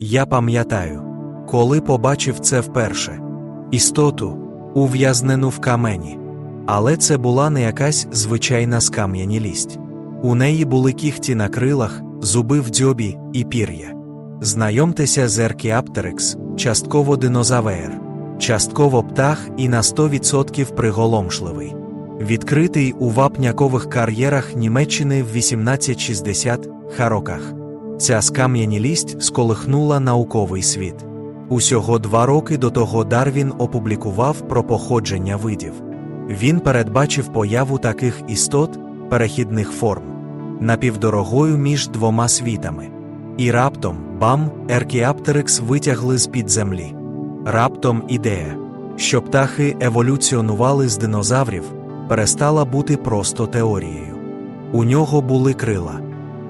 Я пам'ятаю, коли побачив це вперше істоту, ув'язнену в камені. Але це була не якась звичайна скам'янілість. У неї були кіхті на крилах, зуби в дзьобі і пір'я. Знайомтеся з Еркіаптерекс, частково динозавр, частково птах і на 100% приголомшливий. Відкритий у вапнякових кар'єрах Німеччини в 1860 роках. Ця скам'янілість сколихнула науковий світ. Усього два роки до того Дарвін опублікував про походження видів. Він передбачив появу таких істот, перехідних форм, напівдорогою між двома світами. І раптом, бам, Еркіаптерикс витягли з-під землі. Раптом ідея, що птахи еволюціонували з динозаврів, перестала бути просто теорією. У нього були крила.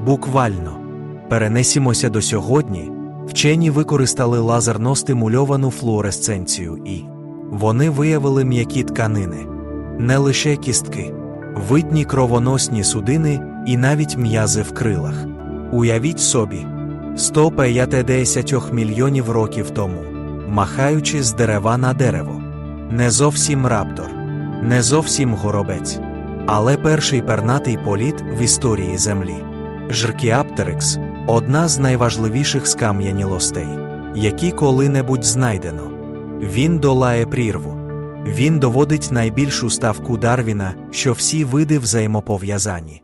Буквально. Перенесімося до сьогодні. Вчені використали лазерно стимульовану флуоресценцію і вони виявили м'які тканини, не лише кістки, видні кровоносні судини і навіть м'язи в крилах. Уявіть собі, 150 мільйонів років тому, махаючи з дерева на дерево. Не зовсім раптор, не зовсім горобець, але перший пернатий політ в історії Землі. Жркіаптерикс одна з найважливіших скам'янілостей, які коли-небудь знайдено. Він долає прірву. Він доводить найбільшу ставку Дарвіна, що всі види взаємопов'язані.